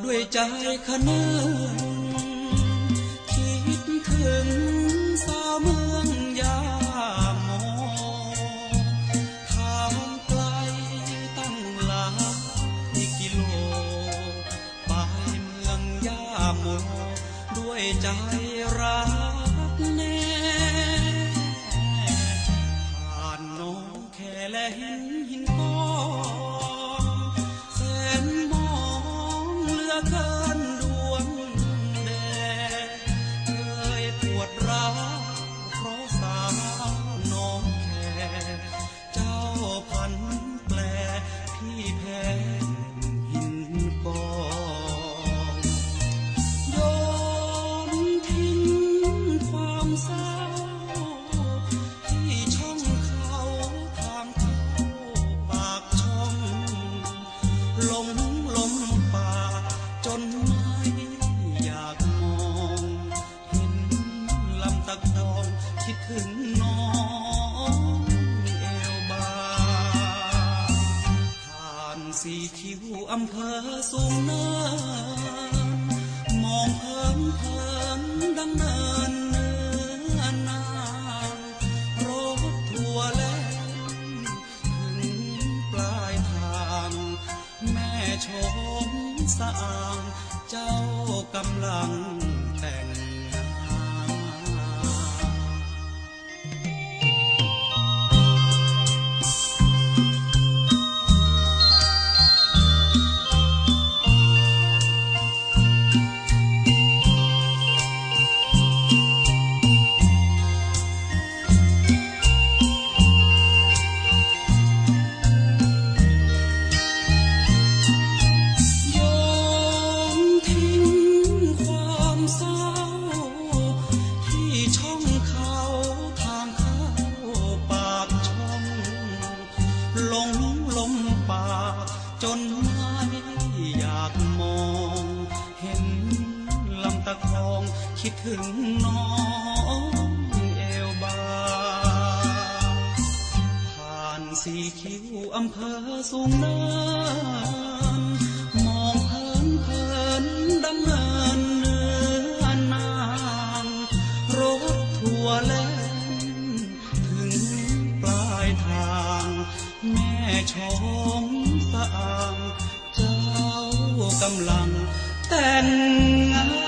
คะเนื่องคิดถึงสาวเมืองยาโมทางไกลตั้งหลายกิโล ไปเมืองยาโมด้วยใจรักแน่ผ่านน้องแค่และเห็นหิน หลงลมป่าจนไม่อยากมอง เห็นลำตะคองคิดถึงน้องเอวบาผ่านสีคิวอำเภอสูงเนิน สะอาง เจ้ากำลัง จนไม่อยากมอง เห็นลำตะคองคิดถึงน้องเอวบา ผ่านสีคิ้วอำเภอสูงนินมองเพลินเพลินดังเนินเนื้อนาง รถทัวร์แล่นถึงปลายทาง แม่ชอ tâm lặng tên ngang